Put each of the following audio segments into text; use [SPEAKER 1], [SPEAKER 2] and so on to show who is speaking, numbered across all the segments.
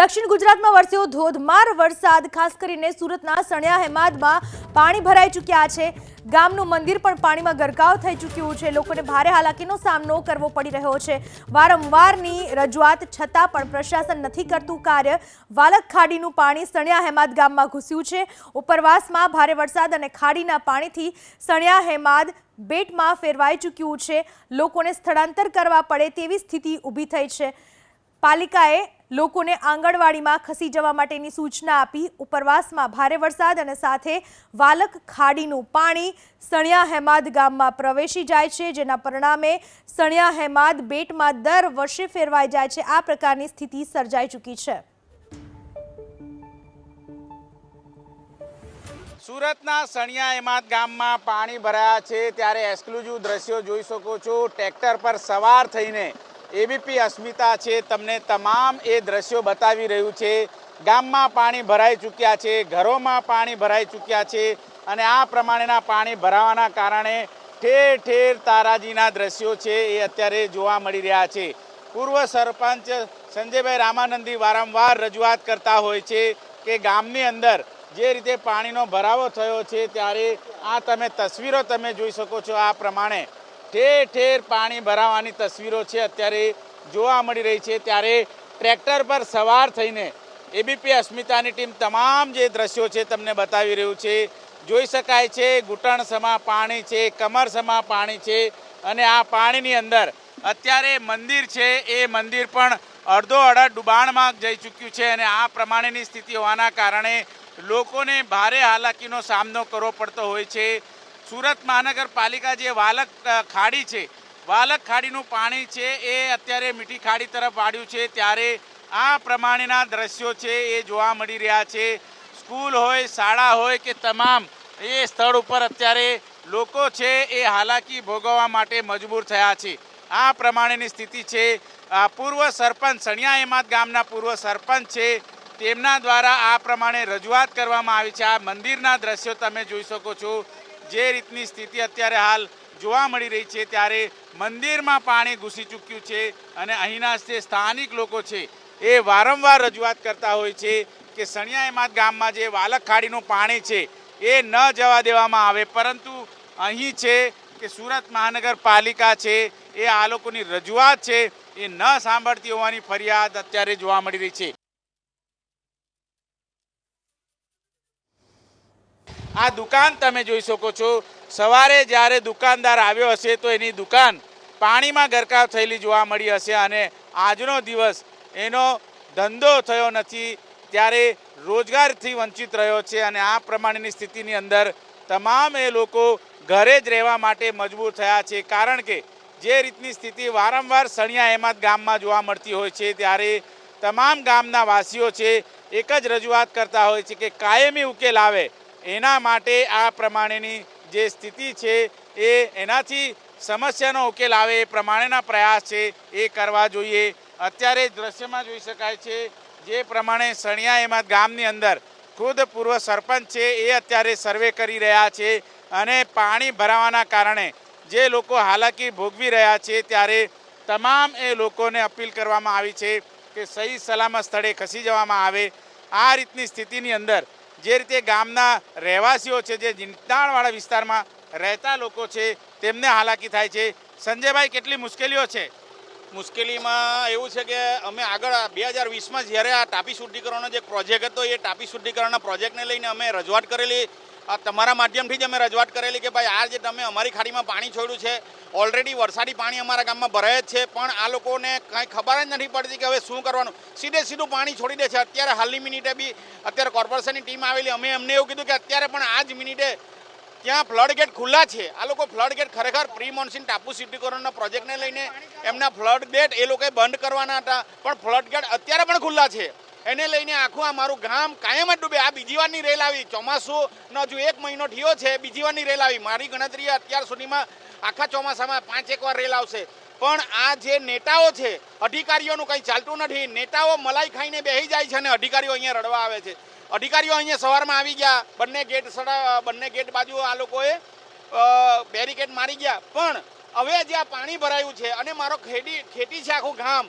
[SPEAKER 1] દક્ષિણ ગુજરાતમાં વરસ્યો ધોધમાર વરસાદ, ખાસ કરીને સુરતના સણિયા હેમાદમાં પાણી ભરાઈ ચૂક્યા છે. ગામનું મંદિર પણ પાણીમાં ગરકાવ થઈ ચૂક્યું છે. લોકોને ભારે હાલાકીનો સામનો કરવો પડી રહ્યો છે. વારંવારની રજૂઆત છતાં પણ પ્રશાસન નથી કરતું કાર્ય. વાલક ખાડીનું પાણી સણિયા હેમાદ ગામમાં ઘૂસ્યું છે. ઉપરવાસમાં ભારે વરસાદ અને ખાડીના પાણીથી સણિયા હેમાદ બેટમાં ફેરવાઈ ચૂક્યું છે. લોકોને સ્થળાંતર કરવા પડે તેવી સ્થિતિ ઊભી થઈ છે. પાલિકાએ લોકોને આંગણવાડીમાં ખસી જવા માટેની સૂચના આપી. ઉપરવાસમાં ભારે વરસાદ અને સાથે વાલક ખાડીનું પાણી સણિયા હેમાદ ગામમાં પ્રવેશી જાય છે, જેના પરિણામે સણિયા હેમાદ બેટમાં દર વર્ષે ફેરવાઈ જાય છે. આ પ્રકારની સ્થિતિ સર્જાઈ ચૂકી છે.
[SPEAKER 2] સુરતના સણિયા હેમાદ ગામમાં પાણી ભરાયા છે. ત્યારે એક્સક્લુઝિવ દ્રશ્યો જોઈ શકો છો. ટ્રેક્ટર પર સવાર થઈને એબીપી અસ્મિતા છે. તમને તમામ એ દ્રશ્યો બતાવી રહ્યું છે. ગામમાં પાણી ભરાઈ ચૂક્યા છે. ઘરોમાં પાણી ભરાઈ ચૂક્યા છે અને આ પ્રમાણેના પાણી ભરાવાના કારણે ઠેર ઠેર તારાજીના દ્રશ્યો છે એ અત્યારે જોવા મળી રહ્યા છે. પૂર્વ સરપંચ સંજયભાઈ રામાનંદી વારંવાર રજૂઆત કરતા હોય છે કે ગામની અંદર જે રીતે પાણીનો ભરાવો થયો છે ત્યારે આ તમે તસવીરો તમે જોઈ શકો છો આ પ્રમાણે. ઠેર ઠેર પાણી ભરાવાની તસવીરો છે. અત્યારે જોવા મળી રહી છે ત્યારે ટ્રેક્ટર પર સવાર થઈને એબીપી અસ્મિતાની ટીમ તમામ જે દ્રશ્યો છે તમને બતાવી રહ્યું છે. જોઈ શકાય છે ઘૂંટણસમાં પાણી છે કમરસમાં પાણી છે અને આ પાણીની અંદર અત્યારે મંદિર છે. એ મંદિર પણ અડધો અડધ ડુબાણમાં જઈ ચૂક્યું છે અને આ પ્રમાણેની સ્થિતિ હોવાના કારણે લોકોને ભારે હાલાકીનો સામનો કરવો પડતો હોય છે. સુરત મહાનગરપાલિકા જે વાલક ખાડી છે, વાલક ખાડીનું પાણી છે એ અત્યારે મીઠી ખાડી તરફ વાળ્યું છે. ત્યારે આ પ્રમાણેના દ્રશ્યો છે એ જોવા મળી રહ્યા છે. સ્કૂલ હોય, શાળા હોય કે તમામ એ સ્થળ ઉપર અત્યારે લોકો છે એ હાલાકી ભોગવવા માટે મજબૂર થયા છે. આ પ્રમાણેની સ્થિતિ છે. પૂર્વ સરપંચ સણિયા એમાદ ગામના પૂર્વ સરપંચ છે. તેમના દ્વારા આ પ્રમાણે રજૂઆત કરવામાં આવી છે. આ મંદિરના દ્રશ્યો તમે જોઈ શકો છો. જે રીતની સ્થિતિ અત્યારે હાલ જોવા મળી રહી છે ત્યારે મંદિરમાં પાણી ઘૂસી ચૂક્યું છે અને અહીંના જે સ્થાનિક લોકો છે એ વારંવાર રજૂઆત કરતા હોય છે કે સણિયા હેમાદ ગામમાં જે વાલક ખાડીનું પાણી છે એ ન જવા દેવામાં આવે. પરંતુ અહીં છે કે સુરત મહાનગરપાલિકા છે એ આ લોકોની રજૂઆત છે એ ન સાંભળતી હોવાની ફરિયાદ અત્યારે જોવા મળી રહી છે. આ દુકાન તમે જોઈ શકો છો. સવારે જ્યારે દુકાનદાર આવ્યો હશે તો એની દુકાન પાણીમાં ગરકાવ થયેલી જોવા મળી હશે અને આજનો દિવસ એનો ધંધો થયો નથી, ત્યારે રોજગારથી વંચિત રહ્યો છે અને આ પ્રમાણેની સ્થિતિની અંદર તમામ એ લોકો ઘરે જ રહેવા માટે મજબૂર થયા છે. કારણ કે જે રીતની સ્થિતિ વારંવાર સણિયા અહેમદ ગામમાં જોવા મળતી હોય છે, ત્યારે તમામ ગામના વાસીઓ છે, એક જ રજૂઆત કરતા હોય છે કે કાયમી ઉકેલ આવે. એના માટે આ પ્રમાણેની જે સ્થિતિ છે એ એનાથી સમસ્યાનો ઉકેલ આવે એ પ્રમાણેના પ્રયાસ છે એ કરવા જોઈએ. અત્યારે દ્રશ્યમાં જોઈ શકાય છે જે પ્રમાણે સણિયા એમાં ગામની અંદર ખુદ પૂર્વ સરપંચ છે એ અત્યારે સર્વે કરી રહ્યા છે અને પાણી ભરાવાના કારણે જે લોકો હાલાકી ભોગવી રહ્યા છે ત્યારે તમામ એ લોકોને અપીલ કરવામાં આવી છે કે સહી સલામત સ્થળે ખસી જવામાં આવે. આ રીતની સ્થિતિની અંદર જે રીતે ગામના રહેવાસીઓ છે, જે નીચાણવાળા વિસ્તારમાં રહેતા લોકો છે, તેમને હાલાકી થાય છે. સંજયભાઈ, કેટલી મુશ્કેલીઓ છે?
[SPEAKER 3] મુશ્કેલીમાં એવું છે કે અમે આગળ બે હજાર વીસમાં જ્યારે આ ટાપી શુદ્ધિકરણનો જે પ્રોજેક્ટ હતો, એ ટાપી શુદ્ધિકરણના પ્રોજેક્ટને લઈને અમે રજૂઆત કરેલી. તમારા માધ્યમથી જ અમે રજૂઆત કરેલી કે ભાઈ, આ જે તમે અમારી ખાડીમાં પાણી છોડ્યું છે ઓલરેડી વરસાદી પાણી અમારા ગામમાં ભરાય જ છે, પણ આ લોકોને કાંઈ ખબર જ નથી પડતી કે હવે શું કરવાનું. સીધે સીધું પાણી છોડી દે છે. અત્યારે હાલની મિનિટે બી અત્યારે કોર્પોરેશનની ટીમ આવેલી. અમે એમને એવું કીધું કે અત્યારે પણ આ જ મિનિટે ત્યાં ફ્લડ ગેટ ખુલ્લા છે. આ લોકો ફ્લડ ગેટ ખરેખર પ્રી મોન્સૂન ટાપુ સિટીકરણના પ્રોજેક્ટને લઈને એમના ફ્લડ ગેટ એ લોકોએ બંધ કરવાના હતા. પણ ફ્લડ ગેટ અત્યારે પણ ખુલ્લા છે. એને લઈને આખું આ મારું ગામ કાયમ જ ડૂબે. આ બીજી વારની રેલ આવી ચોમાસુનો હજુ એક મહિનો થયો છે, બીજી વારની રેલ આવી મારી ગણતરી અત્યાર સુધીમાં આખા ચોમાસામાં પાંચ એક વાર રેલ આવશે. પણ આ જે નેતાઓ છે, અધિકારીઓનું કંઈ ચાલતું નથી. નેતાઓ મલાઈ ખાઈને બેસી જાય છે અને અધિકારીઓ અહીંયા રડવા આવે છે. અધિકારીઓ અહીંયા સવારમાં આવી ગયા. બંને ગેટ બંને ગેટ બાજુ આ લોકોએ બેરિકેડ મારી ગયા. પણ હવે જે આ પાણી ભરાયું છે અને મારો ખેડી, ખેતી છે આખું ગામ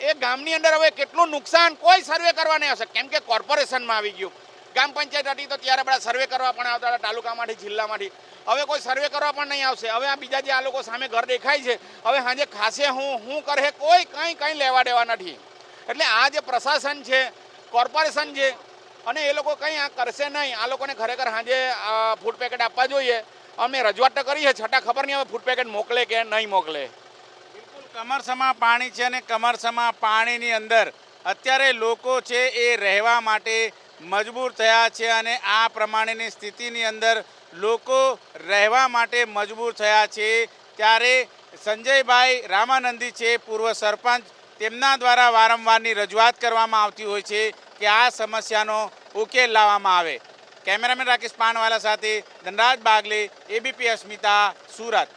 [SPEAKER 3] એ ગામની અંદર હવે કેટલું નુકસાન કોઈ સર્વે કરવા નહીં આવશે. કેમ કે કોર્પોરેશનમાં આવી ગયું. ગ્રામ પંચાયત હતી તો ત્યારે બધા સર્વે કરવા પણ આવતા હતા, તાલુકામાંથી, જિલ્લામાંથી. હવે કોઈ સર્વે કરવા પણ નહીં આવશે. હવે આ બીજા જે આ લોકો સામે ઘર દેખાય છે, હવે સાંજે ખાસે હું હું કરે કોઈ કંઈ કંઈ લેવા દેવા નથી. એટલે આ જે પ્રશાસન છે, કોર્પોરેશન છે અને એ લોકો કંઈ આ કરશે નહીં. આ લોકોને ખરેખર સાંજે ફૂડ પેકેટ આપવા જોઈએ. અમે રજૂઆત તો કરી છતાં ખબર નહીં હવે ફૂડ પેકેટ મોકલે કે નહીં મોકલે.
[SPEAKER 2] કમરસમાં પાણી છે અને કમરસમાં પાણીની અંદર અત્યારે લોકો છે એ રહેવા માટે મજબૂર થયા છે અને આ પ્રમાણેની સ્થિતિની અંદર લોકો રહેવા માટે મજબૂર થયા છે. ત્યારે સંજયભાઈ રામાનંદી છે, પૂર્વ સરપંચ, તેમના દ્વારા વારંવારની રજૂઆત કરવામાં આવતી હોય છે કે આ સમસ્યાનો ઉકેલ લાવવામાં આવે. કેમેરામેન રાકેશ પાનવાલા સાથે ધનરાજ બાગલે, એબીપી અસ્મિતા, સુરત.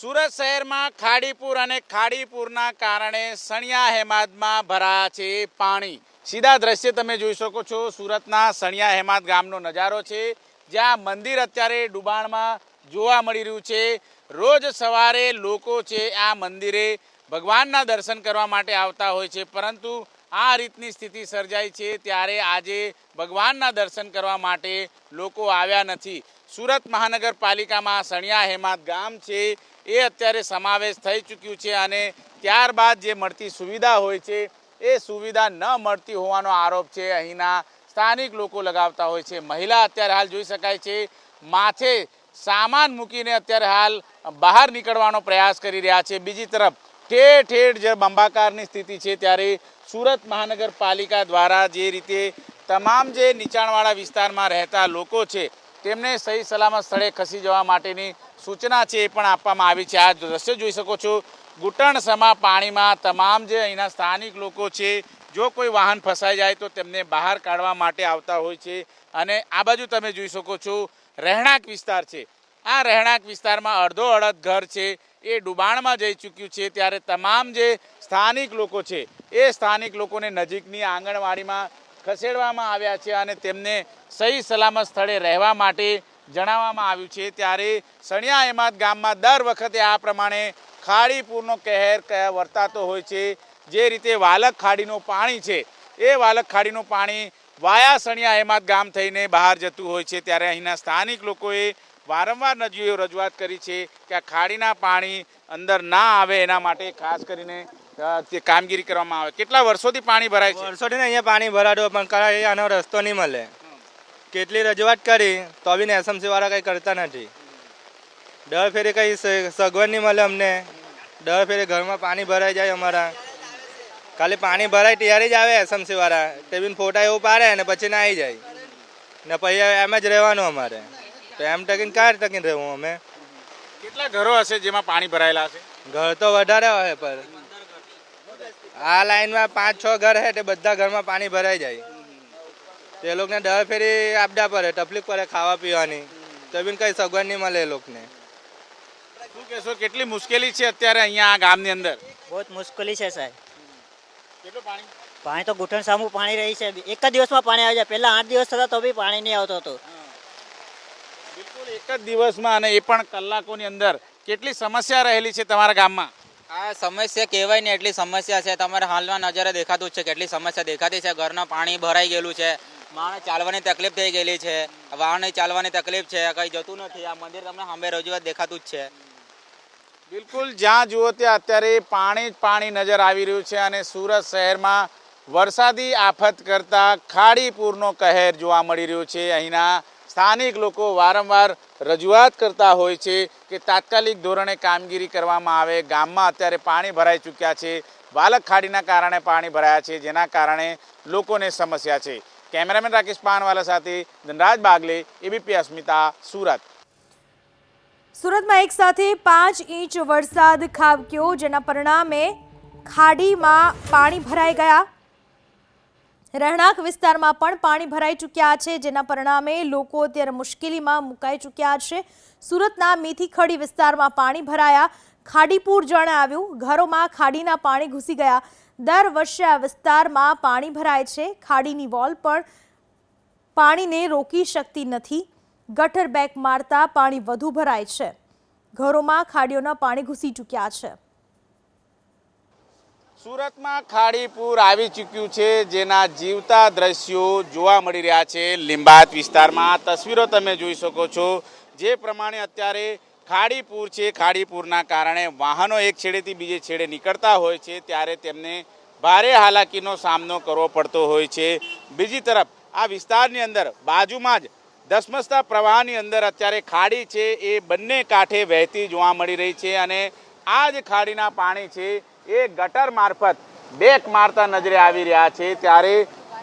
[SPEAKER 2] સુરત શહેરમાં ખાડીપુર અને ખાડીપુરના કારણે સણિયા હેમાદમાં ભરાયા છે પાણી. સીધા દ્રશ્ય તમે જોઈ શકો છો, સુરતના સણિયા હેમાદ ગામનો નજારો છે, જ્યાં મંદિર અત્યારે ડુબાણમાં જોવા મળી રહ્યું છે. રોજ સવારે લોકો છે આ મંદિરે ભગવાનના દર્શન કરવા માટે આવતા હોય છે, પરંતુ આ રીતની સ્થિતિ સર્જાઈ છે ત્યારે આજે ભગવાનના દર્શન કરવા માટે લોકો આવ્યા નથી. સુરત મહાનગરપાલિકામાં સણિયા હેમાદ ગામ છે એ અત્યારે સમાવેશ થઈ ચૂક્યું છે અને ત્યારબાદ જે મળતી સુવિધા હોય છે, એ સુવિધા ન મળતી હોવાનો આરોપ છે. અહીંના સ્થાનિક લોકો લગાવતા હોય છે. મહિલા અત્યારે હાલ જોઈ શકાય છે, માથે સામાન મૂકીને અત્યારે હાલ બહાર નીકળવાનો પ્રયાસ કરી રહ્યા છે. બીજી તરફ, ઠેર ઠેર જે બંબાકારની સ્થિતિ છે, ત્યારે સુરત મહાનગરપાલિકા દ્વારા જે રીતે તમામ જે નીચાણવાળા વિસ્તારમાં રહેતા લોકો છે, તેમને સહી સલામત સ્થળે ખસી જવા માટેની સૂચના છે એ પણ આપવામાં આવી છે. આ દ્રશ્ય જોઈ શકો છો. ઘૂંટણ સમા પાણીમાં તમામ જે અહીંના સ્થાનિક લોકો છે, જો કોઈ વાહન ફસાઈ જાય તો તેમને બહાર કાઢવા માટે આવતા હોય છે. અને આ બાજુ તમે જોઈ શકો છો, રહેણાંક વિસ્તાર છે. આ રહેણાંક વિસ્તારમાં અડધો અડધ ઘર છે. એ ડુબાણમાં જઈ ચૂક્યું છે. ત્યારે તમામ જે સ્થાનિક લોકો છે, એ સ્થાનિક લોકોને નજીકની આંગણવાડીમાં ખસેડવામાં આવ્યા છે અને તેમને સહી સલામત સ્થળે રહેવા માટે જણાવવામાં આવ્યું છે ત્યારે સણિયા હેમાદ ગામમાં દર વખતે આ પ્રમાણે ખાડીપુરનો કહેર વર્તાતો હોય છે. જે રીતે વાલક ખાડીનું પાણી છે, એ વાલક ખાડીનું પાણી વાયા સણિયા હેમાદ ગામ થઈને બહાર જતું હોય છે. ત્યારે અહીંના સ્થાનિક લોકોએ વારંવાર નજીઓ રજૂઆત કરી છે કે આ ખાડીના પાણી અંદર ના આવે એના માટે ખાસ કરીને તે કામગીરી કરવામાં આવે. કેટલા વર્ષોથી પાણી ભરાય છે?
[SPEAKER 4] વર્ષોથી અહીંયા પાણી ભરાડો પણ આનો રસ્તો નહીં મળે. કેટલી રજૂઆત કરી તો બી એસએમસી વાળા કંઈ કરતા નથી. દર ફેરે કંઈ સગવડ નહીં મળે અમને. દર ફેરે ઘરમાં પાણી ભરાઈ જાય અમારા. ખાલી પાણી ભરાય ત્યારે જ આવે એસએમસી વાળા. તે બી ફોટા એવું પાડે ને પછી ના આવી જાય. ને પછી એમ જ રહેવાનું અમારે. તો એમ ટકીને ક્યારે ટકીને રહેવું અમે.
[SPEAKER 2] કેટલા ઘરો હશે જેમાં પાણી ભરાયેલા હશે?
[SPEAKER 4] ઘર તો વધારે હોય પર આ લાઈનમાં પાંચ છ ઘર છે તે બધા ઘરમાં પાણી ભરાઈ જાય. તે લોકોને દર ફેરી આપડા પડે તકલીફ પડે ખાવા પીવાની. તો બી કઈ સગવડ નહીં મળે એ લોકોને.
[SPEAKER 2] શું કહેશો કેટલી મુશ્કેલી છે અત્યારે અહીંયા આ ગામની અંદર?
[SPEAKER 5] બહુ મુશ્કેલી છે સાહેબ.
[SPEAKER 2] કેટલું પાણી?
[SPEAKER 5] પાણી તો ઘૂંટણ સામું પાણી રહી છે. એક જ દિવસમાં પાણી આવી જાય. પહેલા આઠ દિવસ થતા તો બી પાણી નહીં આવતું હતું.
[SPEAKER 2] બિલકુલ એક જ દિવસમાં અને એ પણ કલાકોની અંદર. કેટલી સમસ્યા રહેલી છે તમારા ગામમાં?
[SPEAKER 6] આ સમસ્યા કહેવાય ને એટલી સમસ્યા છે. તમારે હાલમાં નજરે દેખાતું જ છે કેટલી સમસ્યા દેખાતી છે. ઘરના પાણી ભરાઈ ગયેલું છે. માણસ ચાલવાની તકલીફ થઈ ગયેલી છે. વાહન ચાલવાની તકલીફ છે, કંઈ જતું નથી. આ મંદિર તમને સામે રજૂઆત દેખાતું જ છે.
[SPEAKER 2] બિલકુલ, જ્યાં જુઓ ત્યાં અત્યારે પાણી જ પાણી નજર આવી રહ્યું છે અને સુરત શહેરમાં વરસાદી આફત કરતા ખાડીપુરનો કહેર જોવા મળી રહ્યો છે. અહીંના સ્થાનિક લોકો વારંવાર રજૂઆત કરતા હોય છે કે તાત્કાલિક ધોરણે કામગીરી કરવામાં આવે. ગામમાં અત્યારે પાણી ભરાઈ ચૂક્યા છે. વાલક ખાડીના કારણે પાણી ભરાયા છે, જેના કારણે લોકોને સમસ્યા છે. કેમેરામેન રાકેશ પાનવાલા સાથે ધનરાજ બાગલે એબીપી અસ્મિતા, સુરત.
[SPEAKER 1] સુરતમાં એક સાથે પાંચ ઇંચ વરસાદ ખાબક્યો, જેના પરિણામે ખાડીમાં પાણી ભરાઈ ગયા. રહેણાંક વિસ્તારમાં પણ પાણી ભરાઈ ચૂક્યા છે, જેના પરિણામે લોકો અત્યારે મુશ્કેલીમાં મુકાઈ ચૂક્યા છે. સુરતના મીથીખડી વિસ્તારમાં પાણી ભરાયા. ખાડીપુર જાણે આવ્યું ઘરોમાં ખાડીના પાણી ઘૂસી ગયા. દર વર્ષે આ વિસ્તારમાં પાણી ભરાય છે. ખાડીની વોલ પણ પાણીને રોકી શકતી નથી. ગટર બેક મારતા પાણી વધુ ભરાય છે. ઘરોમાં ખાડીઓના પાણી ઘૂસી ચૂક્યા છે.
[SPEAKER 2] સુરતમાં ખાડી પૂર આવી ચૂક્યું છે. જેના જીવતા દ્રશ્યો જોવા મળી રહ્યા છે. લીંબાત વિસ્તારમાં તસવીરો તમે જોઈ શકો છો. જે પ્રમાણે અત્યારે ખાડી પૂર છે. ખાડીપુરના કારણે વાહનો એક છેડેથી બીજે છેડે નીકળતા હોય છે. ત્યારે તેમને ભારે હાલાકીનો સામનો કરવો પડતો હોય છે. બીજી તરફ, આ વિસ્તારની અંદર, બાજુમાં જ ધસમસતા પ્રવાહની અંદર અત્યારે ખાડી છે. એ બંને કાંઠે વહેતી જોવા મળી રહી છે અને આ જ ખાડીના પાણી છે. એ ગટર મારફત બેક મારતા નજરે આવી રહ્યા છે. ત્યારે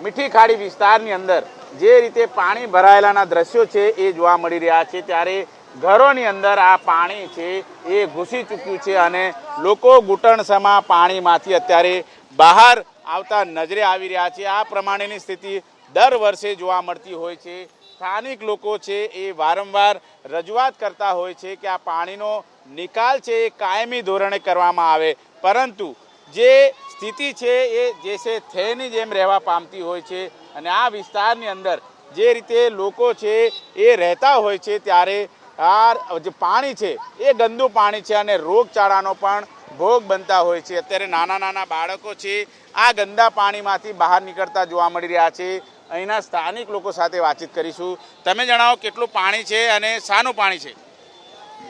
[SPEAKER 2] મીઠી ખાડી વિસ્તારની અંદર જે રીતે પાણી ભરાયેલાના દ્રશ્યો છે એ જોવા મળી રહ્યા છે. ત્યારે ઘરોની અંદર આ પાણી છે એ ઘૂસી ચૂક્યું છે અને લોકો ઘૂંટણસમાં પાણીમાંથી અત્યારે બહાર આવતા નજરે આવી રહ્યા છે. આ પ્રમાણેની સ્થિતિ દર વર્ષે જોવા મળતી હોય છે. સ્થાનિક લોકો છે એ વારંવાર રજૂઆત કરતા હોય છે કે આ પાણીનો નિકાલ છે એ કાયમી ધોરણે કરવામાં આવે. પરંતુ જે સ્થિતિ છે એ જે છે થેની જેમ રહેવા પામતી હોય છે અને આ વિસ્તારની અંદર જે રીતે લોકો છે એ રહેતા હોય છે ત્યારે આ જે પાણી છે એ ગંદુ પાણી છે અને રોગચાળાનો પણ ભોગ બનતા હોય છે અત્યારે નાના નાના બાળકો છે આ ગંદા પાણીમાંથી બહાર નીકળતા જોવા મળી રહ્યા છે અહીંના સ્થાનિક લોકો સાથે વાતચીત કરીશું તમે જણાવો કેટલું પાણી છે અને શાનું પાણી છે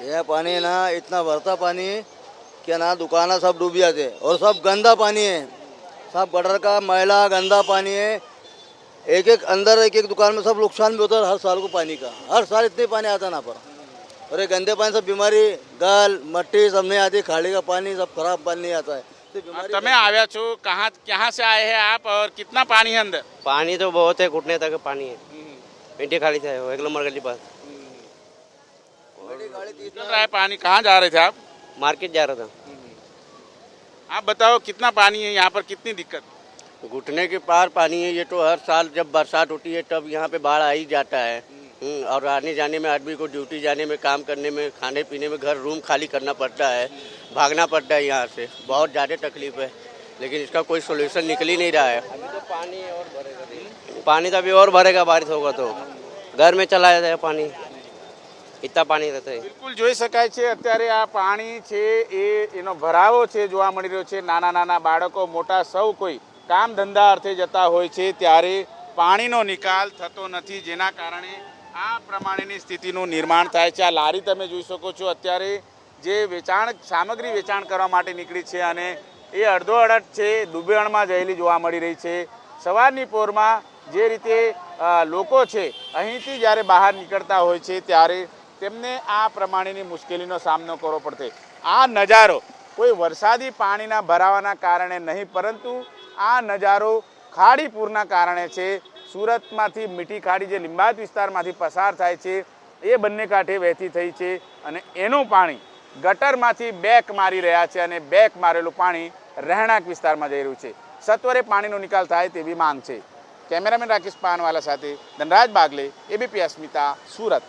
[SPEAKER 7] ये पानी ना इतना भरता पानी कि ना दुकाना सब डूब जाते और सब गंदा पानी है सब गटर का मैला गंदा पानी है एक एक अंदर एक एक दुकान में सब नुकसान भी होता है हर साल को पानी का हर साल इतने पानी आता ना पर और ये गंदे पानी सब बीमारी गल मट्टी सब नहीं आती खाली का पानी सब खराब पानी आता है। तो
[SPEAKER 2] मैं आया छू कहाँ कहाँ से आए हैं आप और कितना पानी है अंदर?
[SPEAKER 8] पानी तो बहुत है घुटने तक पानी है। हम्म। मिट्टी खाली था एक नंबर गली पास।
[SPEAKER 2] हम्म। पानी? कहाँ जा रहे थे आप?
[SPEAKER 8] मार्केट जा रहा था। हम्म।
[SPEAKER 2] आप बताओ कितना पानी है यहाँ पर कितनी दिक्कत?
[SPEAKER 8] घुटने के पार पानी है ये तो हर साल जब बरसात होती है तब यहाँ पे बाढ़ आ ही जाता है। और आने जाने में आदमी को ड्यूटी जाने में काम करने में खाने पीने में घर रूम खाली करना पड़ता है भागना पड़ता है यहाँ से बहुत ज़्यादा तकलीफ है लेकिन इसका कोई सोल्यूशन निकल ही नहीं रहा है अभी तो पानी और भरेगा पानी तो अभी और भरेगा बारिश होगा तो घर में चला जाता है पानी इतना पानी रहता है
[SPEAKER 2] બિલકુલ જોઈ શકાય છે અત્યારે આ પાણી છે એ એનો ભરાવો છે જોવા મળી રહ્યો છે નાના નાના બાળકો મોટા સૌ કોઈ કામ ધંધા અર્થે જતા હોય છે ત્યારે પાણીનો નિકાલ થતો નથી જેના કારણે આ પ્રમાણેની સ્થિતિનું નિર્માણ થાય છે. આ લારી તમે જોઈ શકો છો. અત્યારે જે વેચાણ, સામગ્રી વેચાણ કરવા માટે નીકળી છે અને એ અડધો અડધ છે દુબેણમાં જયેલી જોવા મળી રહી છે. સવારની પોરમાં જે રીતે લોકો છે અહીંથી જ્યારે બહાર નીકળતા હોય છે ત્યારે તેમને આ પ્રમાણેની મુશ્કેલીનો સામનો કરવો પડશે. આ નજારો કોઈ વરસાદી પાણીના ભરાવાના કારણે નહીં, પરંતુ આ નજારો ખાડી પૂરના કારણે છે. સુરતમાંથી મીઠી ખાડી જે લીંબાદ વિસ્તારમાંથી પસાર થાય છે, એ બંને કાંઠે વહેતી થઈ છે અને એનું પાણી ગટરમાંથી બેક મારી રહ્યા છે અને બેક મારેલું પાણી રહેણાંક વિસ્તારમાં જઈ રહ્યું છે. સત્વરે પાણીનો નિકાલ થાય તેવી માંગ છે. કેમેરામેન રાકેશ પાનવાલા સાથે ધનરાજ બાગલે, એબીપી અસ્મિતા, સુરત.